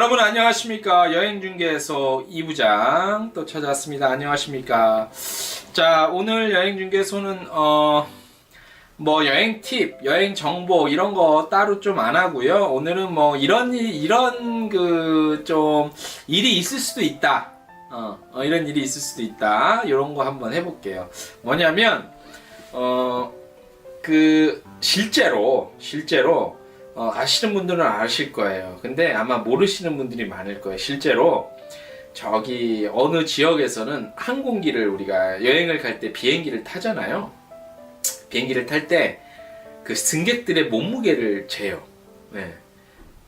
여러분 안녕하십니까 여행중개소 2부장 또 찾아왔습니다 안녕하십니까 자 오늘 여행중개소는 어 뭐 여행 팁, 여행 정보 이런 거 따로 좀 안 하고요. 오늘은 뭐 이런 일, 이런 그 좀 일이 있을 수도 있다. 어, 어, 이런 일이 있을 수도 있다. 이런 거 한번 해볼게요. 뭐냐면 어 그 실제로 실제로 어, 아시는 분들은 아실 거예요. 근데 아마 모르시는 분들이 많을 거예요. 실제로 저기 어느 지역에서는 항공기를 우리가 여행을 갈 때 비행기를 타잖아요. 비행기를 탈 때 그 승객들의 몸무게를 재요. 네.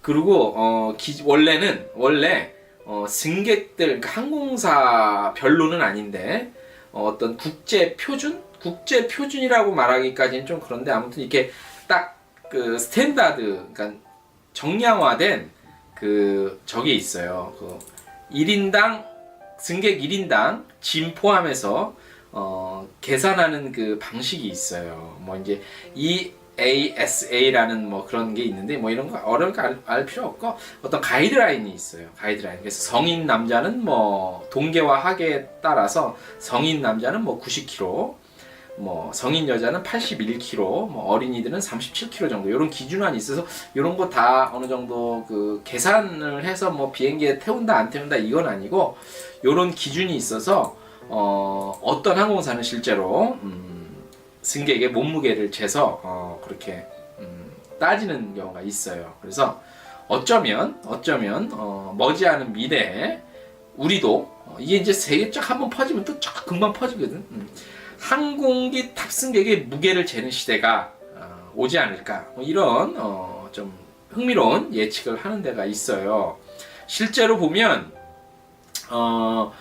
그리고 어, 기- 원래는 원래 어, 승객들 그러니까 항공사 별로는 아닌데 어, 떤 국제 표준 국제 표준이라고 말하기까지는 좀 그런데 아무튼 이렇게 딱 그 스탠다드 그러니까 정량화된 그 저게 있어요. 그 1인당 승객 1인당 짐 포함해서 어, 계산하는 그 방식이 있어요. 뭐 이제 EASA라는 뭐 그런 게 있는데 뭐 이런 거 어려우니까 알, 알 필요 없고 어떤 가이드라인이 있어요. 가이드라인. 그래서 성인 남자는 뭐 동계와 하계에 따라서 성인 남자는 뭐 90kg, 뭐 성인 여자는 81kg, 뭐 어린이들은 37kg 정도 이런 기준안이 있어서 이런 거 다 어느 정도 그 계산을 해서 뭐 비행기에 태운다 안 태운다 이건 아니고 이런 기준이 있어서 어, 어떤 항공사는 실제로 음, 승객의 몸무게를 재서 어, 그렇게 음, 따지는 경우가 있어요. 그래서 어쩌면 어쩌면 어, 머지않은 미래에 우리도 어, 이게 이제 세계 쫙 한번 퍼지면 또쫙 금방 퍼지거든. 음. 항공기 탑승객의 무게를 재는 시대가 어, 오지 않을까 뭐 이런 어, 좀 흥미로운 예측을 하는 데가 있어요. 실제로 보면 어,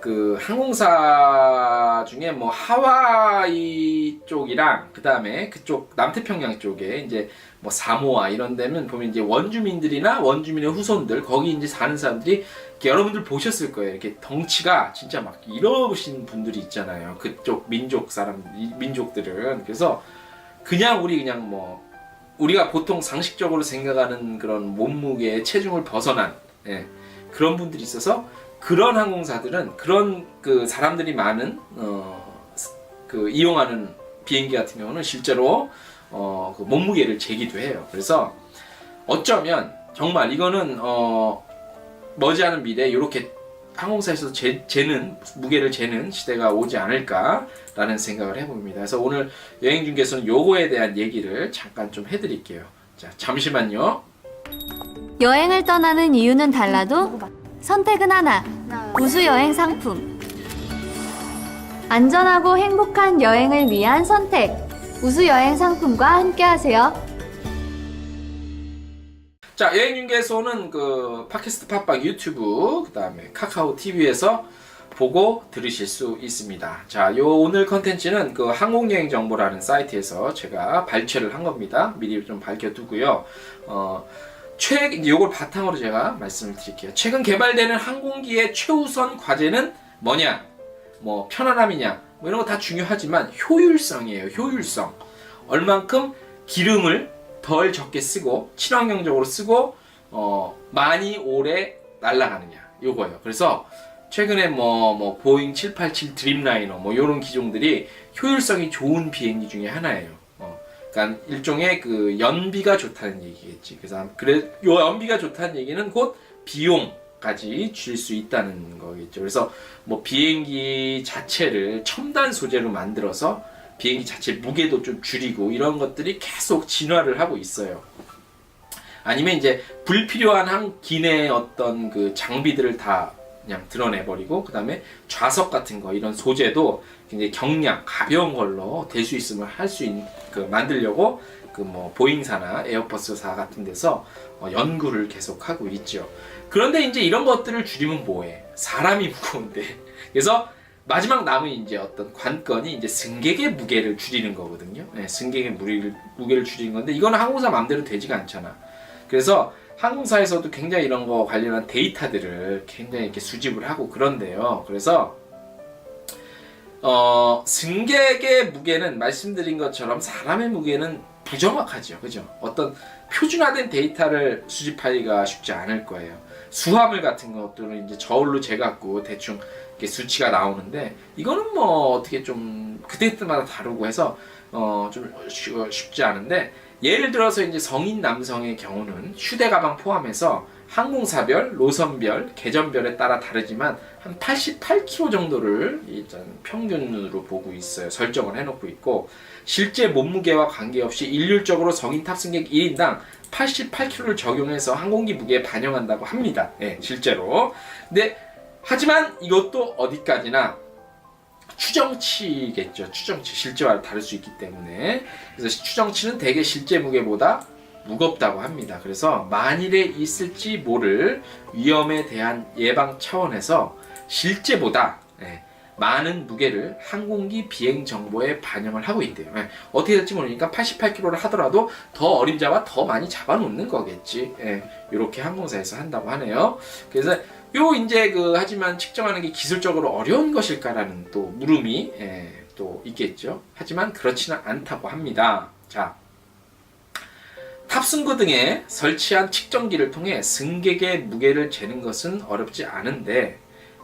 그 항공사 중에 뭐 하와이 쪽이랑 그 다음에 그쪽 남태평양 쪽에 이제 뭐 사모아 이런 데는 보면 이제 원주민들이나 원주민의 후손들 거기 이제 사는 사람들이 여러분들 보셨을 거예요. 이렇게 덩치가 진짜 막 이러신 분들이 있잖아요. 그쪽 민족 사람 이 민족들은 그래서 그냥 우리 그냥 뭐 우리가 보통 상식적으로 생각하는 그런 몸무게의 체중을 벗어난 예, 그런 분들이 있어서 그런 항공사들은 그런 그 사람들이 많은 어, 그 이용하는 비행기 같은 경우는 실제로 어, 그 몸무게를 재기도 해요. 그래서 어쩌면 정말 이거는 어, 머지않은 미래에 이렇게 항공사에서 재, 재는 무게를 재는 시대가 오지 않을까라는 생각을 해봅니다. 그래서 오늘 여행 중개소는 요거에 대한 얘기를 잠깐 좀 해드릴게요. 자 잠시만요. 여행을 떠나는 이유는 달라도 선택은 하나. 우수 여행 상품. 안전하고 행복한 여행을 위한 선택. 우수 여행 상품과 함께하세요. 자 여행중개소는 그 팟캐스트 팟빵 유튜브 그 다음에 카카오 TV에서 보고 들으실 수 있습니다. 자, 요 오늘 컨텐츠는 그 항공여행 정보라는 사이트에서 제가 발췌를 한 겁니다. 미리 좀 밝혀두고요. 어, 최, 요걸 바탕으로 제가 말씀을 드릴게요. 최근 개발되는 항공기의 최우선 과제는 뭐냐? 뭐 편안함이냐? 뭐 이런 거 다 중요하지만 효율성이에요. 효율성. 얼만큼 기름을 덜 적게 쓰고 친환경적으로 쓰고 어, 많이 오래 날아가느냐 요거예요. 그래서 최근에 뭐, 뭐 보잉 787 드림라이너 뭐 이런 기종들이 효율성이 좋은 비행기 중에 하나예요. 어, 그러니까 일종의 그 연비가 좋다는 얘기겠지. 그래서 그래 요 연비가 좋다는 얘기는 곧 비용 까지 줄 수 있다는 거겠죠. 그래서 뭐 비행기 자체를 첨단 소재로 만들어서 비행기 자체 무게도 좀 줄이고 이런 것들이 계속 진화를 하고 있어요. 아니면 이제 불필요한 한 기내의 어떤 그 장비들을 다 그냥 드러내버리고 그 다음에 좌석 같은 거 이런 소재도 굉장히 경량 가벼운 걸로 될 수 있으면 할수 있는 그 만들려고 그 뭐 보잉사나 에어버스사 같은 데서 어, 연구를 계속 하고 있죠. 그런데 이제 이런 것들을 줄이면 뭐해? 사람이 무거운데. 그래서 마지막 남은 이제 어떤 관건이 이제 승객의 무게를 줄이는 거거든요. 네, 승객의 무게를, 무게를 줄이는 건데 이거는 항공사 마음대로 되지가 않잖아. 그래서 항공사에서도 굉장히 이런 거 관련한 데이터들을 굉장히 이렇게 수집을 하고 그런데요. 그래서 어, 승객의 무게는 말씀드린 것처럼 사람의 무게는 부정확하죠. 그죠? 어떤 표준화된 데이터를 수집하기가 쉽지 않을 거예요. 수화물 같은 것들은 이제 저울로 재갖고 대충 수치가 나오는데 이거는 뭐 어떻게 좀 그때그때마다 다르고 해서 어, 좀 쉬- 쉽지 않은데 예를 들어서 이제 성인 남성의 경우는 휴대 가방 포함해서 항공사별, 노선별, 계전별에 따라 다르지만 한 88kg 정도를 일단 평균으로 보고 있어요. 설정을 해놓고 있고 실제 몸무게와 관계없이 일률적으로 성인 탑승객 1인당 88kg를 적용해서 항공기 무게에 반영한다고 합니다. 예, 실제로. 근데 하지만 이것도 어디까지나 추정치겠죠. 추정치 실제와 다를 수 있기 때문에 그래서 추정치는 대개 실제 무게보다 무겁다고 합니다. 그래서 만일에 있을지 모를 위험에 대한 예방 차원에서 실제보다 예, 많은 무게를 항공기 비행 정보에 반영을 하고 있대요. 예, 어떻게 될지 모르니까 88kg를 하더라도 더 어림잡아 더 많이 잡아놓는 거겠지. 이렇게 항공사에서 한다고 하네요. 그래서 요 이제 그 하지만 측정하는 게 기술적으로 어려운 것일까라는 또 물음이 예, 또 있겠죠. 하지만 그렇지는 않다고 합니다. 자. 탑승구 등에 설치한 측정기를 통해 승객의 무게를 재는 것은 어렵지 않은데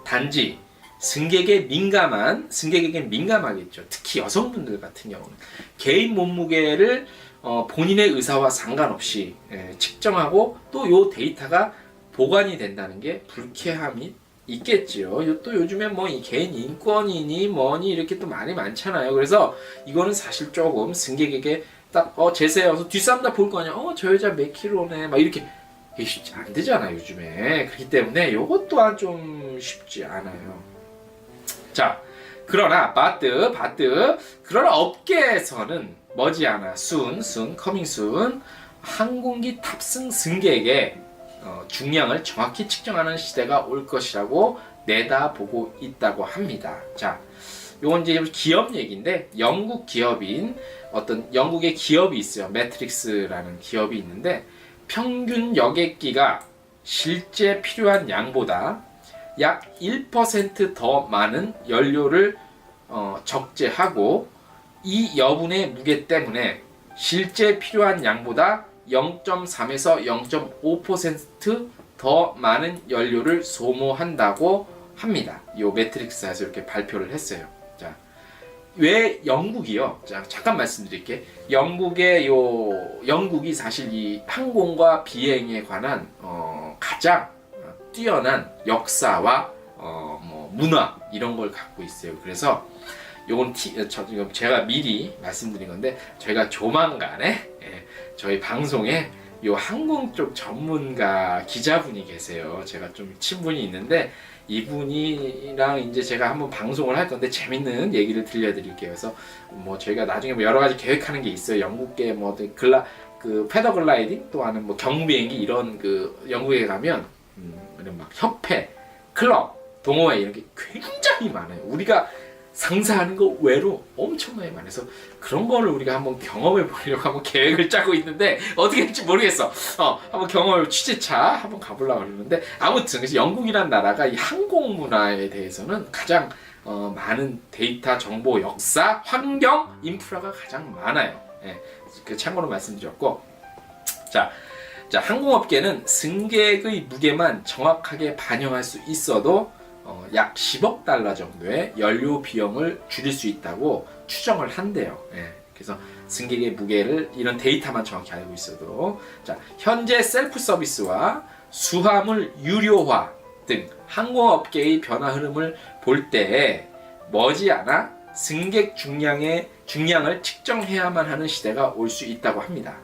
단지 승객에 민감한 승객에게 민감하겠죠. 특히 여성분들 같은 경우는 개인 몸무게를 어, 본인의 의사와 상관없이 예, 측정하고 또 요 데이터가 보관이 된다는 게 불쾌함이 있겠지요. 요- 또 요즘에 뭐 이 개인 인권이니 뭐니 이렇게 또 말이 많잖아요. 그래서 이거는 사실 조금 승객에게 딱어 제세여서 뒷사람 다 볼 거 아니야. 어 저 여자 몇 킬로네. 막 이렇게 이게 쉽지 안 되잖아 요즘에. 그렇기 때문에 요것 또한 좀 쉽지 않아요. 자 그러나 바트 바트 그러나 업계에서는 머지않아 순, 순, 커밍 순 항공기 탑승 승객의 어, 중량을 정확히 측정하는 시대가 올 것이라고 내다보고 있다고 합니다. 자, 요건 이제 기업 얘기인데 영국 기업인 어떤 영국의 기업이 있어요. 매트릭스라는 기업이 있는데 평균 여객기가 실제 필요한 양보다 약 1%더 많은 연료를 어, 적재하고 이 여분의 무게 때문에 실제 필요한 양보다 0.3에서 0.5%더 많은 연료를 소모한다고 합니다. 이 매트릭스에서 이렇게 발표를 했어요. 자, 왜 영국이요? 자, 잠깐 말씀드릴게. 영국의 요 영국이 사실 이 항공과 비행에 관한 어, 가장 어, 뛰어난 역사와 어, 뭐 문화 이런 걸 갖고 있어요. 그래서 요건 티, 어, 저, 제가 미리 말씀드린 건데 저희가 조만간에 예, 저희 방송에 요 항공 쪽 전문가 기자분이 계세요. 제가 좀 친분이 있는데 이분이랑 이제 제가 한번 방송을 할 건데 재밌는 얘기를 들려드릴게요. 그래서 뭐 저희가 나중에 뭐 여러 가지 계획하는 게 있어요. 영국계 뭐 글라 그 패더글라이딩 또 하는 뭐 경비행기 이런 그 영국에 가면 음, 이런 막 협회, 클럽, 동호회 이런 게 굉장히 많아요. 우리가 상상하는 거 외로 엄청나게 많아서 그런 거를 우리가 한번 경험해 보려고 한번 계획을 짜고 있는데 어떻게 될지 모르겠어. 어, 한번 경험을 취재차 한번 가보려고 그러는데 아무튼 그래서 영국이란 나라가 이 항공 문화에 대해서는 가장 어, 많은 데이터, 정보, 역사, 환경, 인프라가 가장 많아요. 예, 그 참고로 말씀드렸고 자. 자, 항공업계는 승객의 무게만 정확하게 반영할 수 있어도 어, 약 10억 달러 정도의 연료 비용을 줄일 수 있다고 추정을 한대요. 예, 그래서 승객의 무게를 이런 데이터만 정확히 알고 있어도 자 현재 셀프 서비스와 수화물 유료화 등 항공업계의 변화 흐름을 볼 때 머지않아 승객 중량의 중량을 측정해야만 하는 시대가 올 수 있다고 합니다.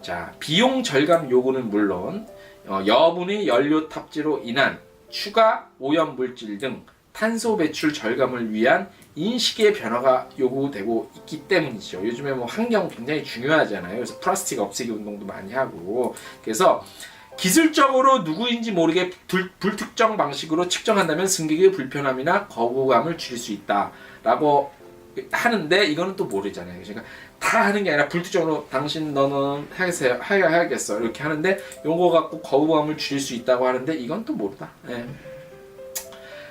자 비용 절감 요구는 물론 어, 여분의 연료 탑재로 인한 추가 오염 물질 등 탄소 배출 절감을 위한 인식의 변화가 요구되고 있기 때문이죠. 요즘에 뭐 환경 굉장히 중요하잖아요. 그래서 플라스틱 없애기 운동도 많이 하고 그래서 기술적으로 누구인지 모르게 불, 불특정 방식으로 측정한다면 승객의 불편함이나 거부감을 줄일 수 있다라고 하는데 이거는 또 모르잖아요. 그러니까 다 하는 게 아니라 불특정으로 당신 너는 하겠어요, 해야 해야겠어 이렇게 하는데 요거 갖고 거부감을 줄일 수 있다고 하는데 이건 또 모르다. 예.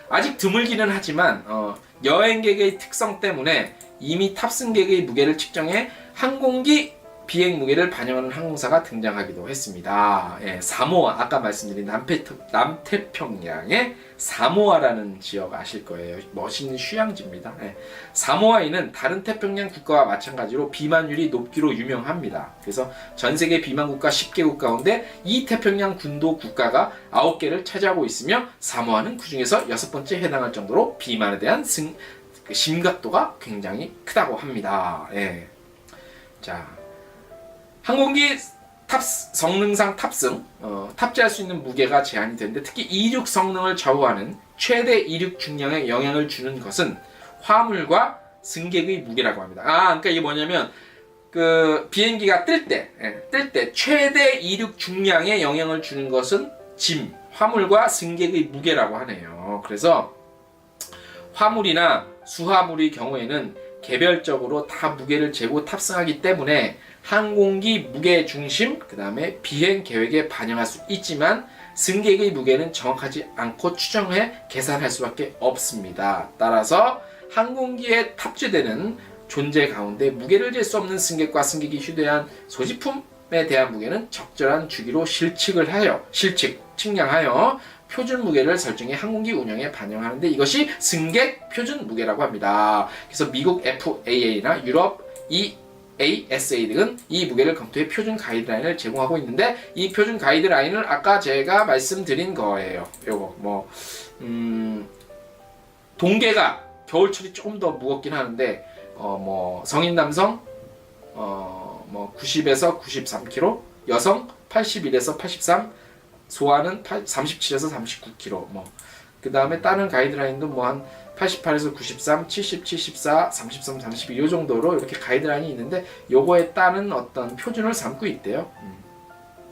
아직 드물기는 하지만 어, 여행객의 특성 때문에 이미 탑승객의 무게를 측정해 항공기 비행 무게를 반영하는 항공사가 등장하기도 했습니다. 예, 사모아 아까 말씀드린 남태, 남태평양의 사모아라는 지역 아실 거예요. 멋있는 휴양지입니다. 예, 사모아에는 다른 태평양 국가와 마찬가지로 비만율이 높기로 유명합니다. 그래서 전 세계 비만 국가 10개국 가운데 이 태평양 군도 국가가 9개를 차지하고 있으며 사모아는 그 중에서 여섯 번째 해당할 정도로 비만에 대한 승, 그 심각도가 굉장히 크다고 합니다. 예. 자, 항공기 탑 성능상 탑승, 어, 탑재할 수 있는 무게가 제한이 되는데 특히 이륙 성능을 좌우하는 최대 이륙 중량에 영향을 주는 것은 화물과 승객의 무게라고 합니다. 아, 그러니까 이게 뭐냐면 그 비행기가 뜰 때, 예, 뜰때 최대 이륙 중량에 영향을 주는 것은 짐, 화물과 승객의 무게라고 하네요. 그래서 화물이나 수화물의 경우에는 개별적으로 다 무게를 재고 탑승하기 때문에 항공기 무게 중심, 그 다음에 비행 계획에 반영할 수 있지만 승객의 무게는 정확하지 않고 추정해 계산할 수밖에 없습니다. 따라서 항공기에 탑재되는 존재 가운데 무게를 잴 수 없는 승객과 승객이 휴대한 소지품에 대한 무게는 적절한 주기로 실측을 하여 실측 측량하여 표준 무게를 설정해 항공기 운영에 반영하는데 이것이 승객 표준 무게라고 합니다. 그래서 미국 FAA나 유럽 EASA 등은 이 무게를 검토해 표준 가이드라인을 제공하고 있는데 이 표준 가이드라인을 아까 제가 말씀드린 거예요. 요거 뭐 음, 동계가 겨울철이 조금 더 무겁긴 하는데 어 뭐 성인 남성 어 뭐 90에서 93kg, 여성 81에서 83, 소아는 37에서 39kg 뭐 그 다음에 다른 가이드라인도 뭐 한 88에서 93, 70, 74, 33, 32이 정도로 이렇게 가이드라인이 있는데 요거에 따른 어떤 표준을 삼고 있대요. 음.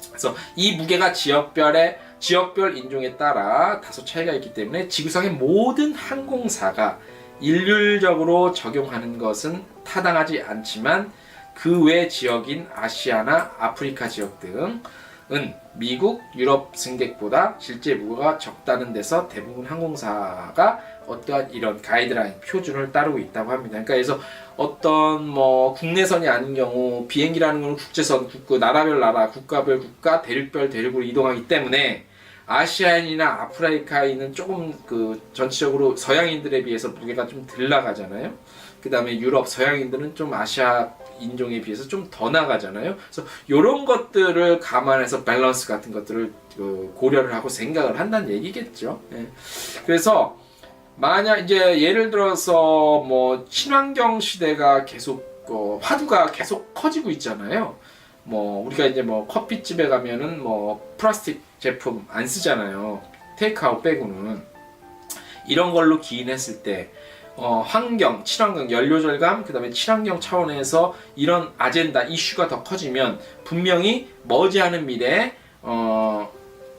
그래서 이 무게가 지역별의 지역별 인종에 따라 다소 차이가 있기 때문에 지구상의 모든 항공사가 일률적으로 적용하는 것은 타당하지 않지만 그 외 지역인 아시아나 아프리카 지역 등 은 미국, 유럽 승객보다 실제 무게가 적다는 데서 대부분 항공사가 어떠한 이런 가이드라인 표준을 따르고 있다고 합니다. 그러니까 그래서 어떤 뭐 국내선이 아닌 경우 비행기라는 건 국제선, 국가, 나라별 나라, 국가별 국가, 대륙별 대륙으로 이동하기 때문에 아시아인이나 아프리카인은 조금 그 전체적으로 서양인들에 비해서 무게가 좀 덜 나가잖아요. 그 다음에 유럽 서양인들은 좀 아시아 인종에 비해서 좀 더 나가잖아요. 그래서 이런 것들을 감안해서 밸런스 같은 것들을 그 고려를 하고 생각을 한다는 얘기겠죠. 예. 그래서 만약 이제 예를 들어서 뭐 친환경 시대가 계속 어, 화두가 계속 커지고 있잖아요. 뭐 우리가 이제 뭐 커피집에 가면은 뭐 플라스틱 제품 안 쓰잖아요. 테이크아웃 빼고는 이런 걸로 기인했을 때 어, 환경, 친환경, 연료 절감, 그 다음에 친환경 차원에서 이런 아젠다, 이슈가 더 커지면 분명히 머지않은 미래에 어,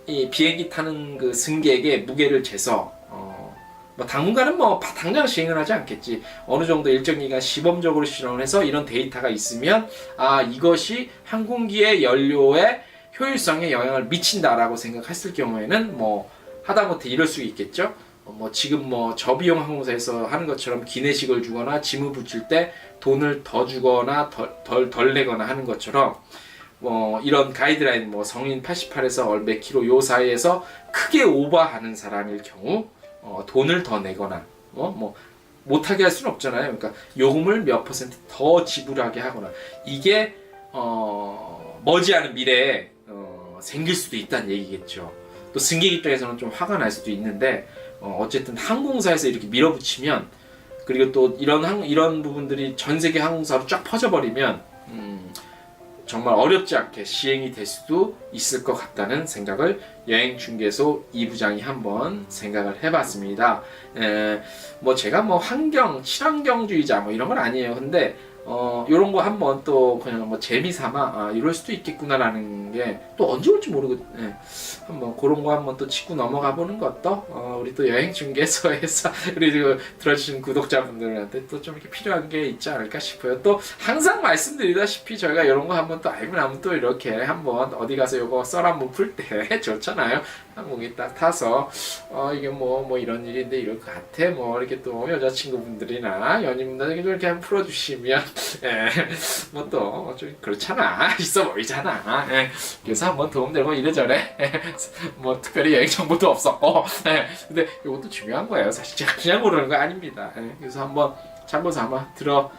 이 비행기 타는 그 승객의 무게를 재서 어, 뭐 당분간은 뭐 바- 당장 시행을 하지 않겠지. 어느 정도 일정 기간 시범적으로 실험을 해서 이런 데이터가 있으면 아 이것이 항공기의 연료의 효율성에 영향을 미친다라고 생각했을 경우에는 뭐 하다못해 이럴 수 있겠죠. 어, 뭐 지금 뭐 저비용 항공사에서 하는 것처럼 기내식을 주거나 짐을 붙일 때 돈을 더 주거나 덜, 덜, 덜 내거나 하는 것처럼 뭐 이런 가이드라인 뭐 성인 88에서 몇 킬로 요 사이에서 크게 오버하는 사람일 경우 어, 돈을 더 내거나 어, 뭐 못하게 할 수는 없잖아요. 그러니까 요금을 몇 퍼센트 더 지불하게 하거나 이게 어, 머지않은 미래에 어, 생길 수도 있다는 얘기겠죠. 또 승객 입장에서는 좀 화가 날 수도 있는데 어, 어쨌든 항공사에서 이렇게 밀어붙이면 그리고 또 이런 항, 이런 부분들이 전 세계 항공사로 쫙 퍼져버리면 음, 정말 어렵지 않게 시행이 될 수도 있을 것 같다는 생각을 여행 중개소 이 부장이 한번 생각을 해봤습니다. 에, 뭐 제가 뭐 환경 친환경주의자 뭐 이런 건 아니에요. 근데 어 이런 거 한번 또 그냥 뭐 재미 삼아 아, 이럴 수도 있겠구나라는 게 또 언제 올지 모르고 예. 한번 그런 거 한번 또 짚고 넘어가 보는 것도 어, 우리 또 여행 중개소에서 우리 그 들어주신 구독자분들한테 또 좀 이렇게 필요한 게 있지 않을까 싶어요. 또 항상 말씀드리다시피 저희가 이런 거 한번 또 알고 나면 또 이렇게 한번 어디 가서 이거 썰 한번 풀 때 좋잖아요. 항공기 딱 타서 어 이게 뭐뭐 이런 일인데 이럴 것 같아 뭐 이렇게 또 여자친구분들이나 연인분들에게 좀 이렇게 한번 풀어주시면 뭐또 좀 그렇잖아. 있어 보이잖아. 예. 그래서 한번 도움되고 이래저래. 뭐 특별히 여행 정보도 없었고. 예. 근데 이것도 중요한 거예요. 사실 제가 그냥 모르는 거 아닙니다. 예. 그래서 한번 참고 삼아 들어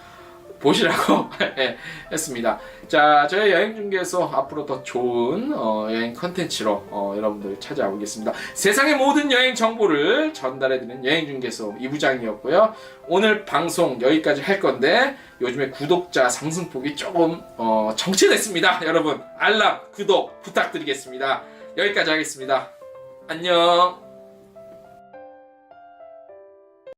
보시라고 예, 했습니다. 자, 저희 여행 중개소 앞으로 더 좋은 어, 여행 컨텐츠로 어, 여러분들 찾아오겠습니다. 세상의 모든 여행 정보를 전달해드리는 여행 중개소 이부장이었고요. 오늘 방송 여기까지 할 건데 요즘에 구독자 상승폭이 조금 어, 정체됐습니다. 여러분 알람, 구독 부탁드리겠습니다. 여기까지 하겠습니다. 안녕.